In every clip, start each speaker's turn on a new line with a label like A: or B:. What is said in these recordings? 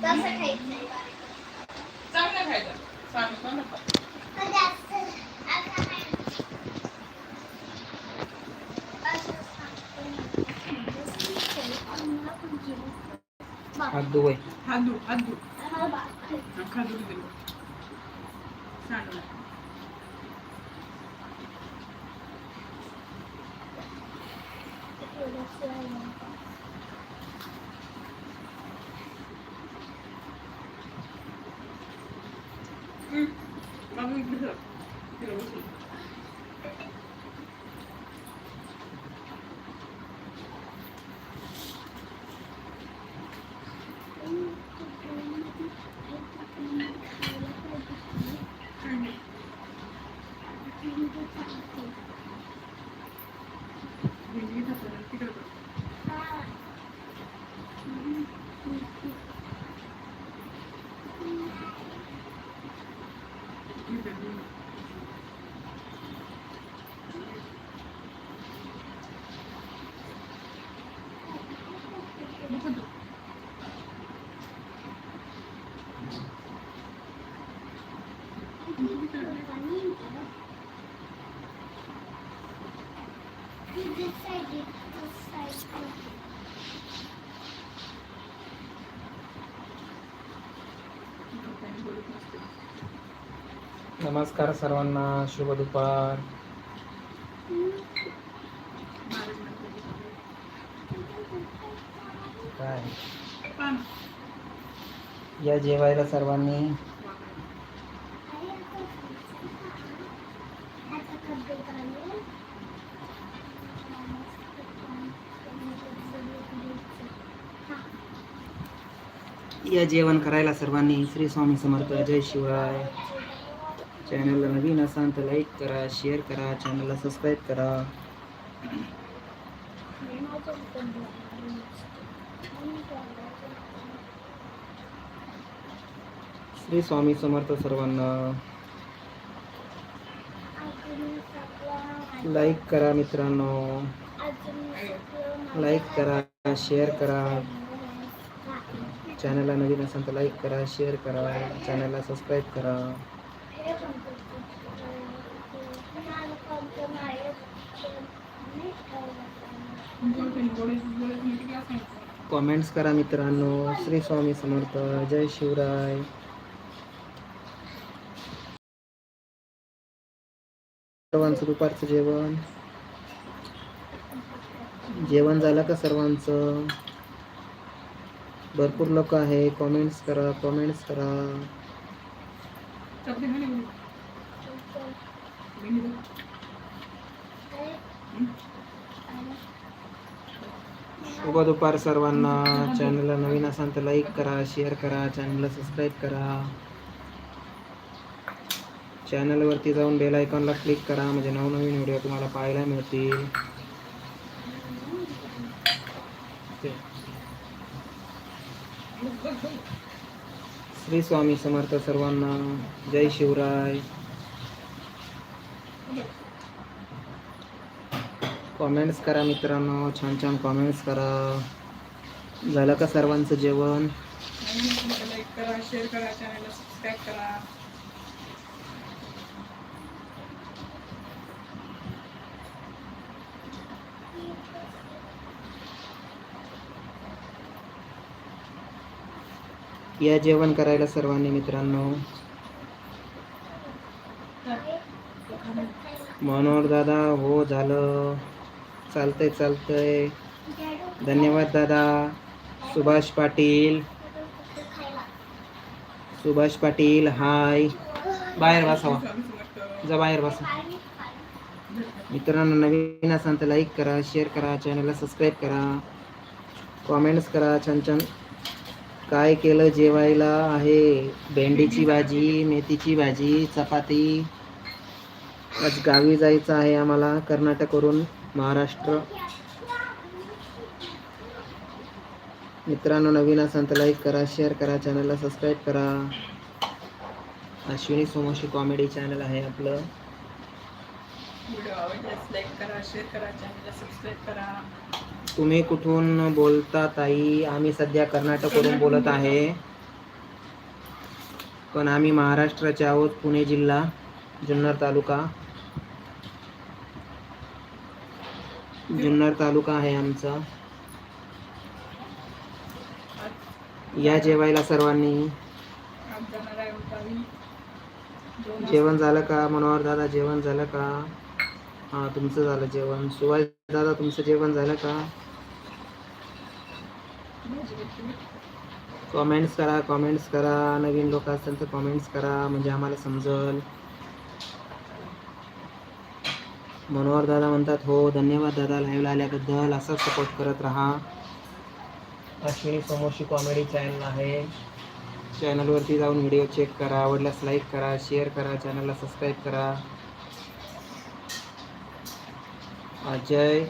A: कसं खायचंय
B: चांगलं खायचं सांगतो ना पण.
A: कधी असं असं नाही. असं सांगतो ना.
C: हात दुवय
B: हात धु हात धु
A: हा, बा.
B: हा, खाली दिलं. सांग ना.
A: थोडंसं आहे.
B: हम्म. मग मी इकडे ठेव. इकडे बसू. हम्म. भेंडी टाकून तिकडे बघ. इकडे बघ. नको धु. काही बोलत नसते.
C: नमस्कार सर्वांना शुभ दुपार काय. या जेवायला सर्वांनी या जेवण करायला सर्वांनी श्री स्वामी समर्थ जय शिवराय. चॅनलला नवीन असाल तर लाईक करा शेअर करा चॅनलला सबस्क्राईब करा. श्री स्वामी समर्थ सर्वांना लाईक करा मित्रांनो. लाईक करा शेअर करा. चॅनलला नवीन असाल तर लाईक करा शेअर करा चॅनलला सबस्क्राईब करा. कॉमेंट्स करा मित्रांनो. श्री स्वामी समर्थ. जय शिवराय. सर्वांचं दुपारचं जेवण. जेवण झालं का सर्वांचं? भरपूर लोक आहे. कॉमेंट्स करा कॉमेंट्स करा. शुभ दुपार सर्वांना चॅनलला नवीन असाल तर लाईक करा शेअर करा चॅनलला सबस्क्राईब करा. चॅनलवरती जाऊन बेल आयकॉनला क्लिक करा. म्हणजे नवनवीन व्हिडिओ तुम्हाला पाहायला मिळतील. श्री स्वामी समर्थ सर्वांना जय शिवराय. कॉमेंट्स करा मित्रांनो छान छान कॉमेंट्स करा. झालं का सर्वांचं जेवण?
B: लाईक करा शेअर करा चॅनलला सबस्क्राईब करा.
C: या जेवण करायला सर्वांनी मित्रांनो. मनोहर दादा हो झालं. चालतंय चालतंय. धन्यवाद दादा. सुभाष पाटील. सुभाष पाटील हाय. बाहेर बसावा. जा बाहेर बसा. मित्रांनो नवीन असाल तर लाईक करा शेअर करा चॅनलला सबस्क्राईब करा. कॉमेंट्स करा छान छान. काय केलं जेवायला आहे? भेंडीची भाजी मेथीची भाजी चपाती. आज गावी जायचं आहे आम्हाला कर्नाटकवरून महाराष्ट्र. मित्रांनो नवीन असाल तर लाईक करा शेअर करा चॅनलला सबस्क्राईब करा. अश्विनी सोमोशी कॉमेडी चॅनल आहे आपलं.
B: व्हिडिओ आवडल्यास लाईक करा शेअर करा चॅनलला सबस्क्राईब करा.
C: तुम्ही कुठून बोलता ताई? आम्ही सध्या कर्नाटकवरून बोलत आहे. पण आम्ही महाराष्ट्राचे आहोत पुणे जिल्हा जुन्नर तालुका. जुन्नर तालुका आहे आमचा. या जेवायला सर्वांनी.
B: आज जाणार आहे गावी दोन
C: जेवण झालं का मनोहर दादा? जेवण झालं का? हां तुमचं झालं जेवण. सुभाष दादा तुमचं जेवण झालं का? कॉमेंट्स करा कॉमेंट्स करा. नवीन लोक असतील तर कॉमेंट्स करा. म्हणजे आम्हाला समजल. मनोहर दादा म्हणतात हो धन्यवाद दादा. लाईव्हला आल्याबद्दल असाच सपोर्ट करत राहा. अश्विनी समोरची कॉमेडी चॅनल आहे. चॅनलवरती जाऊन व्हिडिओ चेक करा. आवडल्यास लाईक करा शेअर करा. चॅनलला सबस्क्राईब करा. अजय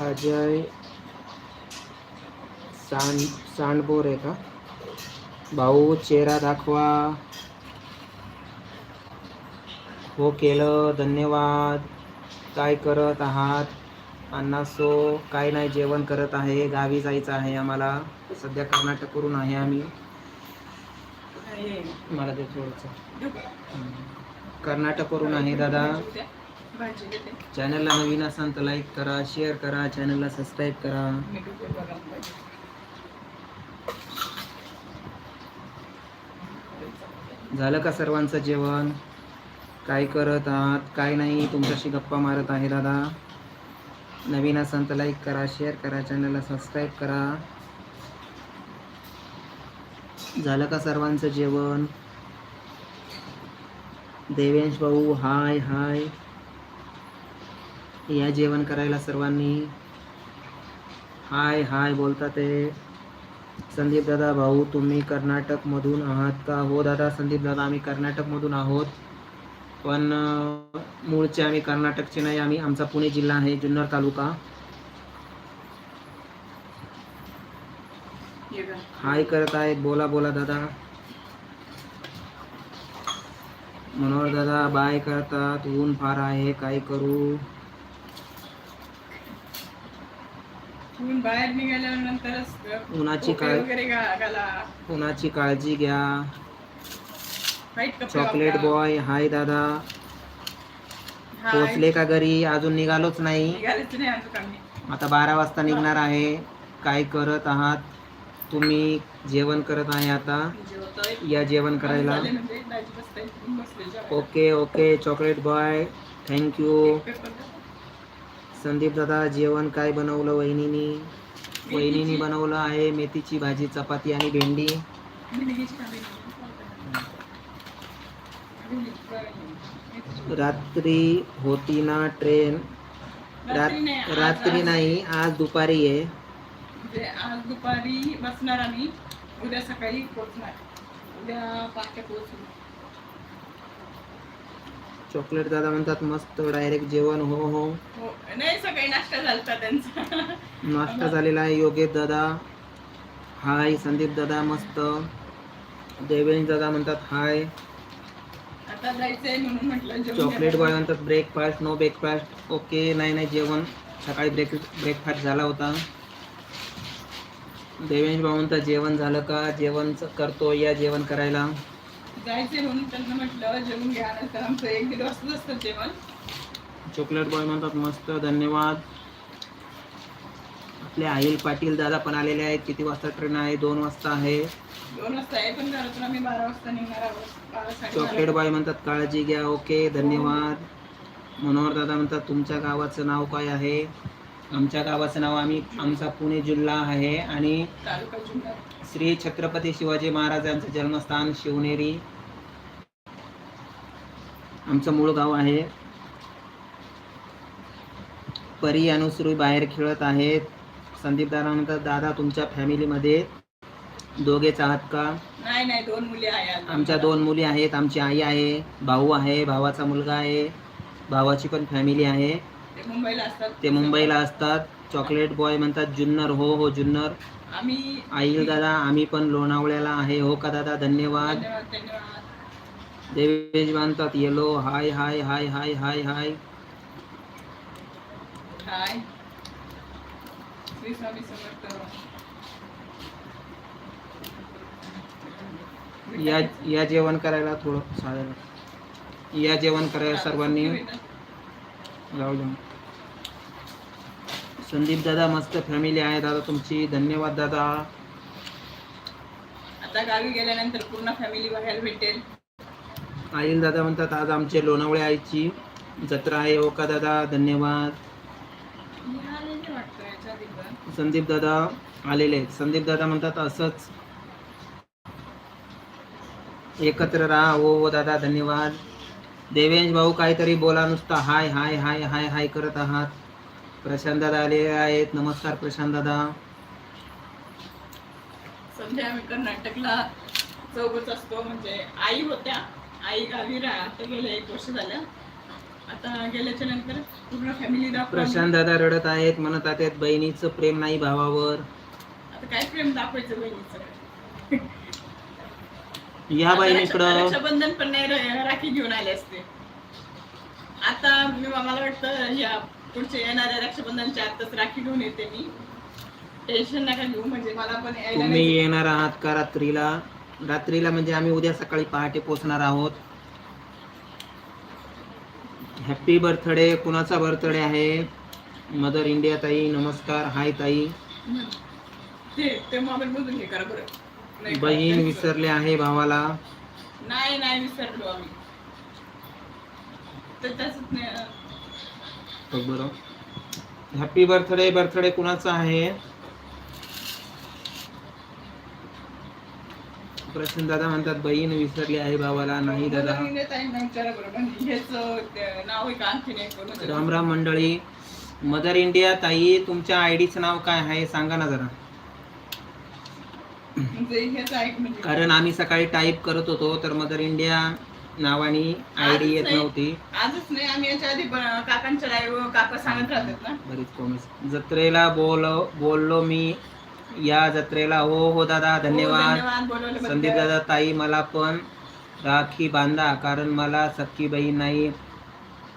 C: अजय सांड सांडबोर आहे का? भाऊ चेहरा दाखवा. हो केलं धन्यवाद. काय करत आहात? अण्णासो काय नाही जेवण करत आहे. गावी जायचं आहे आम्हाला. सध्या कर्नाटकवरून आहे आम्ही. मला ते थोडंसं? कर्नाटकवरून आहे दादा. चॅनलला नवीन असाल तर लाईक करा शेअर करा चॅनलला सबस्क्राईब करा. झालं का सर्वांचं जेवण? काय करत आहात? काय नाही तुमच्याशी गप्पा मारत आहे दादा. नवीन असाल तर लाईक करा शेअर करा चॅनलला सबस्क्राईब करा. झालं का सर्वांचं जेवण? देवेश भाऊ हाय हाय या जेवण करायला सर्वांनी हाय हाय बोलतात ते. संदीप दादा भाऊ तुम्ही कर्नाटकमधून आहात का? हो दादा संदीप दादा आम्ही कर्नाटकमधून आहोत. पण मूळचे आम्ही कर्नाटकचे नाही आम्ही आमचा पुणे जिल्हा आहे जुन्नर तालुका. हाय करत आहेत. बोला बोला दादा. मनोहर दादा बाय करतात. ऊन फार आहे काय करू?
B: ऊन बाहेर
C: उन्हाची उन्हाची काळजी घ्या. चॉकलेट. बॉय हाय दादा. पोचले का घरी? अजून निघालोच नाही. आता बारा वाजता निघणार आहे. काय करत आहात? तुम्ही जेवण करत आहे आता? या जेवण करायला.
B: म्हणजे.
C: Okay okay. Chocolate boy thank you. Sandeep दादा जेवण काय बनवलं वहिनीनी? वहिनीनी बनवलं आहे मेथीची भाजी चपाती आणि भेंडी. रात्री होती ना ट्रेन?
B: रात्री नाही, आज-
C: दुपारी आहे.
B: म्हणजे आज दुपारी बसणार आम्ही. उद्या सकाळी पोहोचणार. उद्या पाचच्या पोहोचू
C: चॉकलेट दादा म्हणतात मस्त डायरेक्ट जेवण हो हो.
B: हो नाही सकाळी नाश्ता झालता त्यांचा.
C: नाश्ता झालेला आहे योगेश दादा. हाय संदीप दादा मस्त. देवेंद्र दादा म्हणतात हाय.
B: आता जायचंय म्हणून म्हटलं
C: चॉकलेट. बॉय म्हणतात ब्रेकफास्ट नो ब्रेकफास्ट ओके नाही नाही जेवण. सकाळी ब्रेक ब्रेकफास्ट झाला होता. देवेंद्र भाऊ म्हणतात जेवण झालं का? जेवण करतो या जेवण करायला.
B: जायचंय म्हणून त्यांना म्हटलं जेवून घ्या नंतर आमचं एक दीड वाजता असतं जेवण.
C: चॉकलेट बॉय म्हणतात मस्त धन्यवाद. आपले आहिल पाटील दादा पण आलेले आहेत. किती वाजता ट्रेन आहे? दोन वाजता आहे.
B: दोन वाजता आहे पण घरातून आम्ही बारा वाजता निघणार आहोत. बारा
C: चॉकलेट बॉय म्हणतात काळजी घ्या ओके धन्यवाद. मनोहर दादा म्हणतात तुमच्या गावाचं नाव काय आहे? आमच्या गावाचं नाव आम्ही आमचा पुणे जिल्हा आहे आणि श्री छत्रपती शिवाजी महाराजांचं जन्मस्थान शिवनेरी. आमचं मूळ गाव आहे. परी अनुश्री बाहेर खेळत आहेत. संदीप दादा दादा तुमच्या फॅमिलीमध्ये दोघेच आहात का?
B: नाही नाही दोन मुली आहेत.
C: आमच्या दोन मुली आहेत. आमची आई आहे भाऊ आहे भावाचा मुलगा आहे भावाची पण फॅमिली आहे.
B: ते मुंबईला असतात.
C: ते मुंबईला असतात. चॉकलेट बॉय म्हणतात जुन्नर हो हो जुन्नर.
B: आम्ही
C: आईल दादा आम्ही पण लोणावळ्याला आहे. हो का दादा? धन्यवाद.
B: धन्यवाद धन्यवाद.
C: देवेश म्हणतात येलो हाय हाय हाय हाय हाय हाय.
B: हाय. श्री स्वामी समर्थ
C: या या जेवण करायला थोडं साधं या जेवण करायला सर्वांनी. जाऊ द्या संदीप दादा मस्त फॅमिली आहे दादा तुमची. धन्यवाद दादा.
B: आता गावी गेल्यानंतर पूर्ण फॅमिली बघायला भेटेल.
C: आईल दादा म्हणतात आज आमचे लोणावळे आईची जत्रा आहे. हो का दादा? धन्यवाद. संदीप दादा आलेले आहेत. संदीप दादा म्हणतात असंच. एकत्र राहा. हो हो दादा धन्यवाद. देवेंश भाऊ काहीतरी बोला नुसता. हाय हाय हाय हाय हाय करत आहात. प्रशांत दादा आलेले आहेत. नमस्कार प्रशांत दादा.
B: सध्या आम्ही कर्नाटकला चौघच असतो. म्हणजे आई होत्या. आई गावी राहते गेल्या एक वर्ष झालं. आता गेल्याच्यानंतर पूर्ण फॅमिली
C: प्रशांत दादा रडत आहेत म्हणत आहेत बहिणीचं प्रेम नाही भावावर.
B: आता काय प्रेम दाखवायचं बहिणीचं?
C: या बहिणीकडं
B: रक्षा- रक्षाबंधन पण नाही र- राखी घेऊन आले असते. आता मी मला वाटतं या पुढच्या येणाऱ्या रक्षाबंधनच्या आताच राखी घेऊन येते मी. टेन्शन नका घेऊ म्हणजे मला पण यायला
C: तुम्ही
B: नाही-
C: येणार आहात का रात्रीला? रात्रीला म्हणजे आम्ही उद्या सकाळी पहाटे पोचणार आहोत. हॅपी बर्थडे कुणाचा बर्थडे आहे? मदर इंडिया ताई नमस्कार. हाय ताई.
B: ते ते मोबाईल मधून हे करा बरं?
C: बहीण विसरले आहे भावाला.
B: नाही नाही विसरलो आम्ही. तर तसंच नाही.
C: बघ बरं. हॅपी बर्थडे बर्थडे कुणाचा आहे? प्रशांत दादा म्हणतात बहीण विसरली आहे भावाला. नाही दादा? राम राम मंडळी. मदर इंडिया ताई तुमच्या आयडीचं नाव काय आहे? सांगा ना जरा
B: म्हणजे ह्याचं ऐक म्हणजे
C: कारण आम्ही सकाळी टाईप करत होतो तर मदर इंडिया नावानी आयडी येत. नव्हती.
B: आजच नाही. आम्ही याच्या आधी काकांच्या लाईव्ह काका सांगत राहतात ना.
C: बरीच कॉमेंट्स जत्रेला बोल बोललो मी. या जत्रेला हो हो दादा
B: हो,
C: धन्यवाद. संदीप दादा ताई मला पण राखी बांधा कारण मला सख्खी बहीण नाही.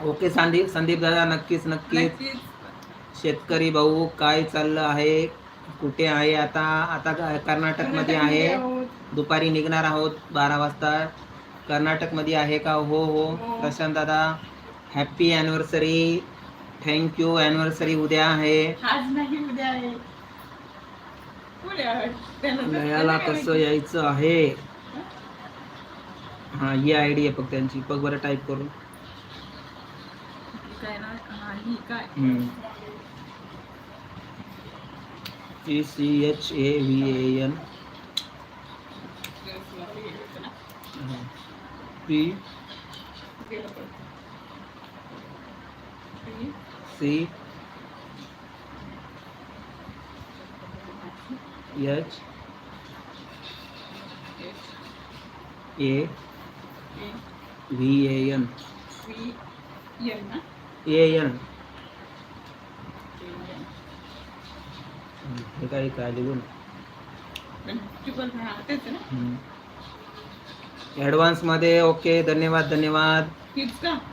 C: ओके संदीप संदीप दादा नक्कीच. नक्कीच. शेतकरी भाऊ काय चाललं आहे? कुठे आहे आता? आता कर्नाटकमध्ये आहे. दुपारी निघणार आहोत बारा वाजता. कर्नाटकमध्ये आहे का? हो हो.
B: हो.
C: प्रशांत दादा हॅपी ॲनिव्हर्सरी थँक्यू ॲनिव्हर्सरी उद्या आहे. लयाला कसं यायचं आहे? हा ही आय डी आहे फक्त त्यांची. बघ बरं टाईप करून.
B: काय?
C: E C H A V A N P C H A V A N A N
B: A N.
C: हे काय
B: ना.
C: ॲडव्हान्समध्ये ओके धन्यवाद धन्यवाद.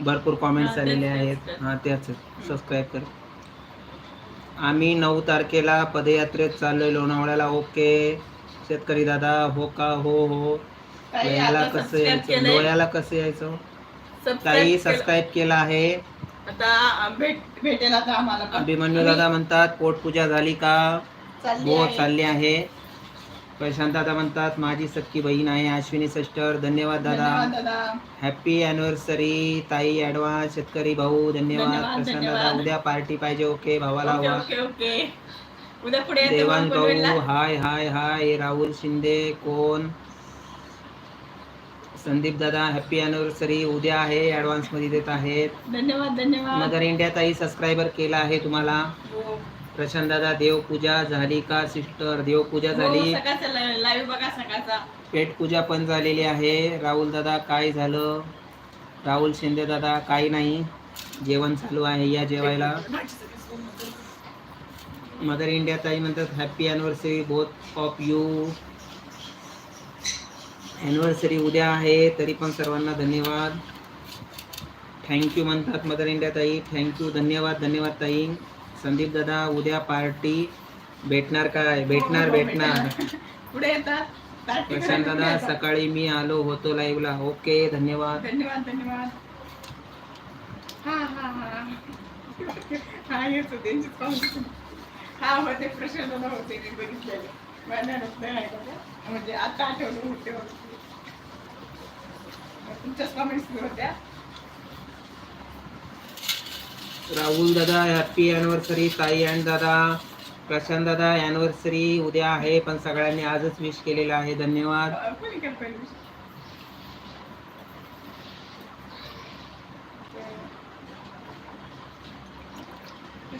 C: भरपूर कॉमेंट्स आलेले आहेत. हां त्याच सबस्क्राईब कर. आम्ही नऊ तारखेला पदयात्रेत चाललोय लोणावळ्याला. ओके शेतकरी दादा हो का? हो हो. लोह्याला
B: आता
C: कसं यायचं. लोह्याला कसं यायचं? ताई
B: केलं.
C: सबस्क्राईब केला आहे.
B: आता भेट भेटेल आता आम्हाला पण.
C: अभिमन्यू दादा म्हणतात पोटपूजा झाली का?
B: चालली आहे.
C: चालली आहे. प्रशांत दादा म्हणतात माझी सख्खी बहीण आहे अश्विनी सिस्टर धन्यवाद दादा. हॅपी अॅनिव्हर्सरी ताई ॲडव्हान्स शेतकरी भाऊ धन्यवाद.
B: धन्यवाद,
C: प्रशांत दादा
B: धन्यवाद.
C: उद्या पार्टी पाहिजे ओके भावाला
B: ओके
C: हवा.
B: Okay okay. उद्या पुढे येते
C: देवान
B: मग
C: भाऊ
B: पनवेलला.
C: हाय हाय हाय राहुल शिंदे कोण? संदीप दादा हॅपी अॅनिव्हर्सरी उद्या आहे ॲडव्हान्समध्ये देत आहेत.
B: धन्यवाद धन्यवाद.
C: मदर इंडिया ताई सबस्क्रायबर केला आहे तुम्हाला.
B: हो.
C: प्रशांत दादा देवपूजा झाली का सिस्टर देवपूजा
B: हो,
C: झाली.
B: सकाळचा लाईव्ह बघा सकाळचा.
C: पेटपूजा पण झालेली आहे. राहुल दादा काय झालं? राहुल शिंदे दादा काही नाही. जेवण चालू आहे या जेवायला. मदर इंडिया ताई म्हणतात happy anniversary both of you anniversary उद्या आहे तरी पण सर्वांना धन्यवाद. थँक्यू म्हणतात मदर इंडिया ताई. थँक्यू धन्यवाद धन्यवाद ताई. संदीप दादा उद्या पार्टी भेटणार काय? भेटणार
B: हो, हो,
C: भेटणार.
B: पुढे येतात
C: प्रशांत दादा. सकाळी मी आलो होतो लाईव्ह ला. ओके धन्यवाद.
B: धन्यवाद धन्यवाद. हा हा हा. हा येत होते. हा होते. प्रशांत दादा होते मी बघितलेले. म्हणजे आता आठवलं होते. तुमच्याच कमेंट्स होत्या.
C: राहुल दादा हॅपी अॅनिव्हर्सरी ताई अँड दादा प्रशांत दादा अॅनिव्हर्सरी उद्या आहे पण सगळ्यांनी आजच विश केलेलं आहे. धन्यवाद.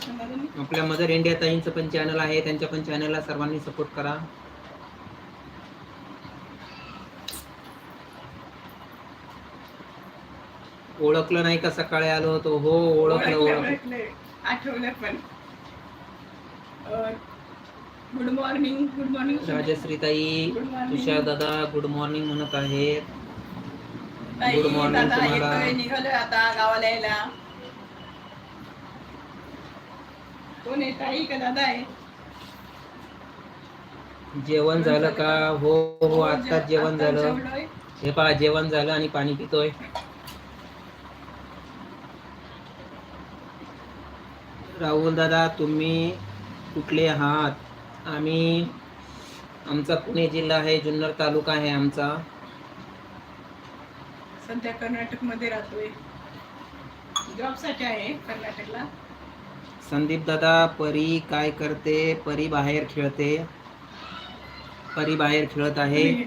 B: दादांनी?
C: आपल्या मदर इंडिया ताईंचं पण चॅनल आहे त्यांच्या पण चॅनलला सर्वांनी सपोर्ट करा. ओळखलं नाही का सकाळी आलो होतो? हो ओळखलं.
B: आठवलं पण. Good morning good morning
C: Rajashree ताई
B: Good morning.
C: तुषार दादा गुड मॉर्निंग म्हणत आहेत. morning
B: दादा
C: तुम्हाला.
B: निघालोय आता गावाला यायला. कोण आहे ताई का दादा आहे?
C: जेवण झालं का? हो हो आत्ताच जेवण झालं. हे पहा जेवण झालं आणि पाणी पितोय. राहुल दादा तुम्ही कुठले आहात? आम्ही आमचा पुणे जिल्हा आहे जुन्नर तालुका आहे आमचा.
B: सध्या कर्नाटकमध्ये राहतोय. जॉबसाठी आहे कर्नाटकला.
C: संदीप दादा परी काय करते? परी बाहेर खेळते. परी बाहेर खेळत आहे.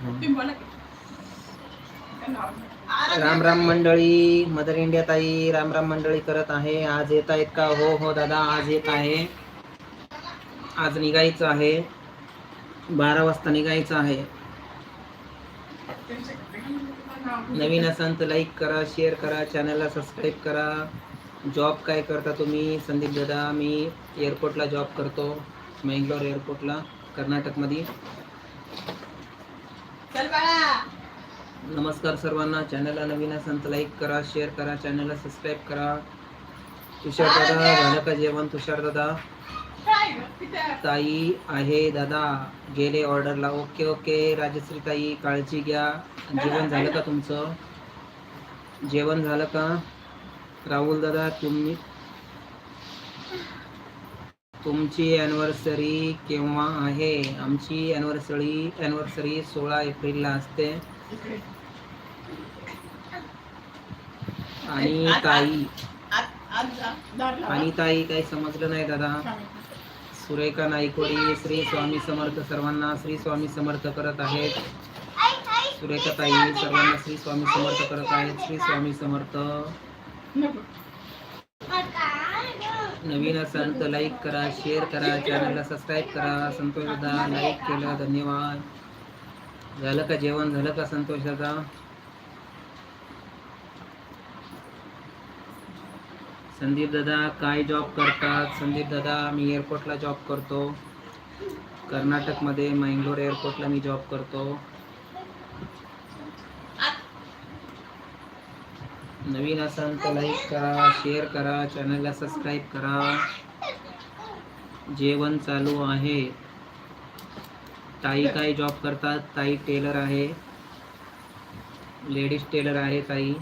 B: तुम्ही बोला की.
C: राम राम मंडळी मदर इंडिया ताई राम राम मंडळी करत आहे. आज येत आहेत का? हो हो दादा आज येत आहे. आज निघायचं आहे. बारा वाजता निघायचं आहे. नवीन असाल तर लाईक करा शेअर करा चॅनलला सबस्क्राईब करा. जॉब काय करता तुम्ही? संदीप दादा मी एअरपोर्टला जॉब करतो. मंगलोर एअरपोर्टला कर्नाटकमध्ये.
B: चल बाळा.
C: नमस्कार सर्वांना. चॅनलला नवीन असाल तर लाईक करा शेअर करा चॅनलला सबस्क्राईब करा. तुषार दादा झालं का जेवण तुषार दादा. ताई आहे दादा. गेले ऑर्डरला ओके ओके राजश्री ताई काळजी घ्या. जेवण झालं का तुमचं? जेवण झालं का? राहुल दादा तुम्ही? तुमची ॲनिव्हर्सरी केव्हा आहे? आमची ॲनिव्हर्सरी ॲनिव्हर्सरी सोळा एप्रिलला असते
B: इकडे.
C: आणि ताई
B: आज- आज जा. दार लावा.
C: आणि ताई काही समजलं नाही दादा. सुरेखा नाईकवाडी श्री स्वामी समर्थ सर्वांना श्री स्वामी समर्थ करत आहेत. सुरेखा ताई सर्वांना श्री स्वामी समर्थ करत आहेत श्री स्वामी समर्थ? नवीन असाल तर लाईक करा शेअर करा चॅनलला सबस्क्राईब करा संतोष दादा लाईक केलं धन्यवाद झालं का जेवण झालं का संतोष दादा संदीप दादा काय जॉब करतात? संदीप दादा मी एअरपोर्टला जॉब करतो. कर्नाटकमध्ये मंगलोर एअरपोर्टला मी जॉब करतो. नवीन असाल तर लाईक करा शेअर करा चॅनलला सबस्क्राईब करा. जेवण चालू आहे. ताई काय जॉब करतात? ताई टेलर आहे. लेडीज टेलर आहे ताई.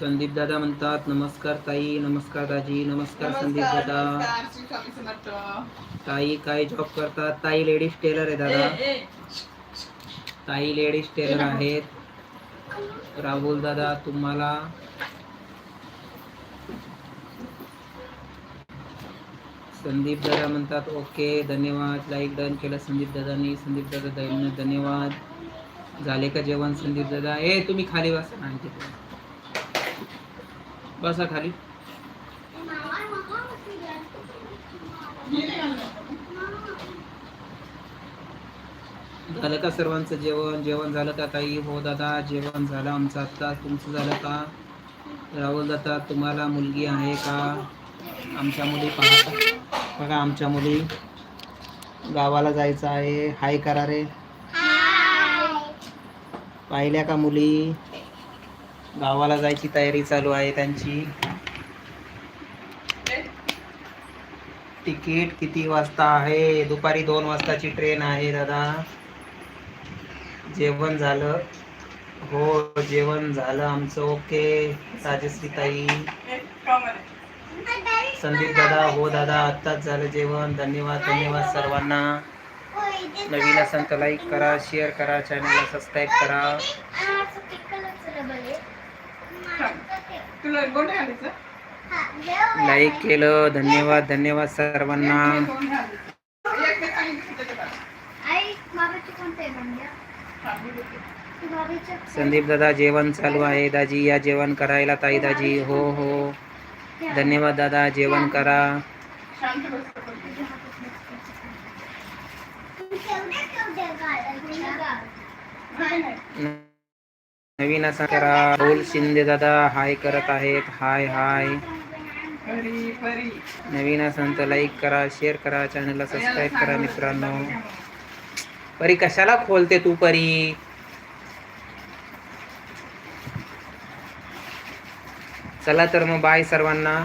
C: संदीप दादा म्हणतात नमस्कार ताई नमस्कार दाजी नमस्कार संदीप दादा.
B: नमस्कार. श्री स्वामी समर्थ.
C: ताई काय जॉब करतात? ताई लेडीज टेलर आहे दादा.
B: ए, ए.
C: ताई लेडीज टेलर आहेत. राहुल दादा तुम्हाला? संदीप दादा म्हणतात ओके धन्यवाद. लाईक डन केलं संदीप दादानी. संदीप दादा धन्यवाद. झाले का जेवण संदीप दादा? ए तुम्ही खाली बसा तिथे बसा खाली. झालं का सर्वांचं जेवण? जेवण झालं का ताई? हो दादा जेवण झालं आमचं आत्ता तुमचं झालं का? राहुल दादा तुम्हाला मुलगी आहे का? आमच्या मुली पाहता बघा आमच्या मुली. गावाला जायचं आहे. हाय करा रे. पाहिल्या का मुली? गावाला जायची तयारी चालू आहे त्यांची. तिकीट किती वाजता आहे? दुपारी दोन वाजताची ट्रेन आहे दादा. जेवण झालं. हो जेवण झालं आमचं. ओके राजश्री ताई संदीप दादा हो दादा आत्ताच झालं जेवण. धन्यवाद धन्यवाद सर्वांना. नवीन असेल तर लाईक करा शेअर करा चॅनलला सबस्क्राईब करा. लाईक केलं धन्यवाद धन्यवाद सर्वांना.
B: हा,
C: संदीप दादा जेवण चालू आहे. दाजी या जेवण करायला ताई दाजी. हो हो. धन्यवाद दादा जेवण करा.
B: नाही.
C: नवीन असा करा. बोल शिंदे दादा हाय करत आहेत. हाय हाय. नवीन असाल तर लाईक करा शेअर करा चॅनलला सबस्क्राईब करा मित्रांनो. परी कशाला खोलते तू परी? चला तर मग बाय सर्वांना.